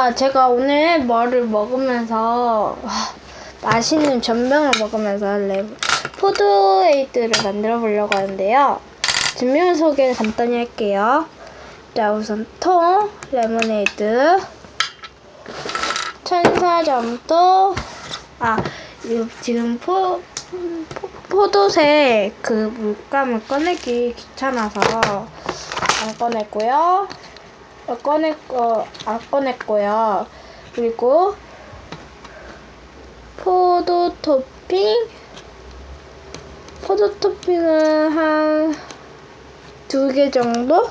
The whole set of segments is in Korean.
아, 제가 오늘 뭐를 먹으면서 아, 맛있는 전병을 먹으면서 레, 포도에이드를 만들어 보려고 하는데요. 전병 소개를 간단히 할게요. 자, 우선 통, 레모네이드, 천사점도, 아, 이거 지금 포, 포, 포 도색 그 물감을 꺼내기 귀찮아서 안 꺼냈고요. 어, 꺼냈고, 안 꺼냈고요. 그리고 포도 토핑, 포도 토핑은 한 두 개 정도?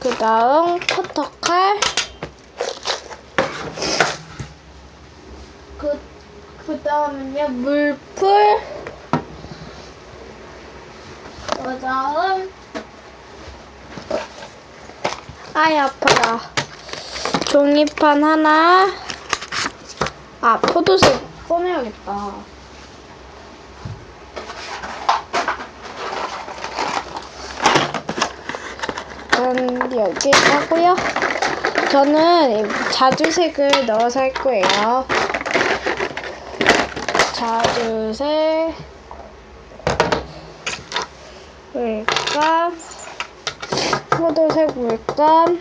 그 다음 커터칼, 그, 그 다음은요, 물풀, 그 다음, 아이 아파라. 종이판 하나. 아 포도색 꺼내야겠다. 전 여기 하고요. 저는 자주색을 넣어서 할 거예요. 자주색 물감 포도색 물감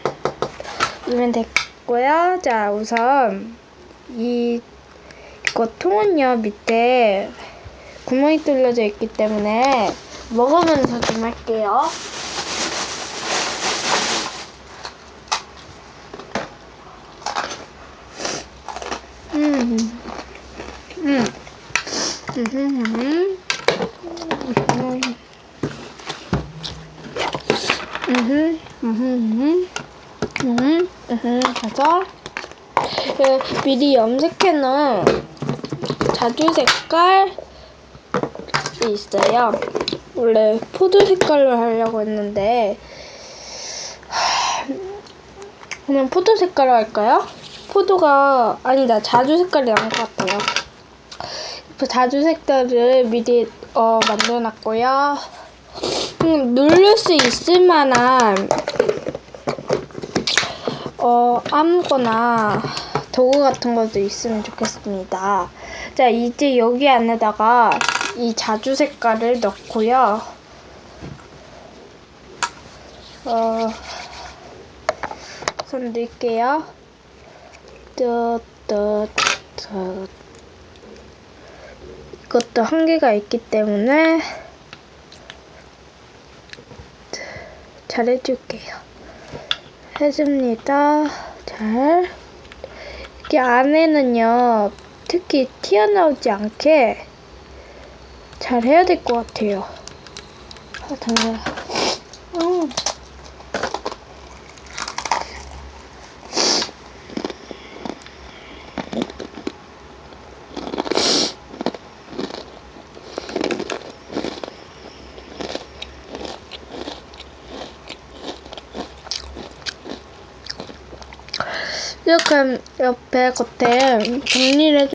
이면 됐고요. 자, 우선 이 이거 통은요 밑에 구멍이 뚫려져 있기 때문에 먹으면서 좀 할게요. 음, 음, 음, 음, 음. 음, 음, 음, 음, 음, 해서 그 미리 염색해 놓은 자주 색깔이 있어요. 원래 포도 색깔로 하려고 했는데 하, 그냥 포도 색깔로 할까요? 포도가 아니다 자주 색깔이 나은 것 같아요. 그 자주 색깔을 미리 어, 만들어놨고요. 음, 누를 수 있을 만한 어 아무거나 도구 같은 것도 있으면 좋겠습니다. 자 이제 여기 안에다가 이 자주 색깔을 넣고요. 어 우선 넣을게요. 뜨뜨뜨 이것도 한계가 있기 때문에 잘 해줄게요. 해줍니다. 잘. 이렇게 안에는요, 특히 튀어나오지 않게 잘 해야 될 것 같아요. 아, 당연히. 음. 이렇게 옆에 겉에 정리를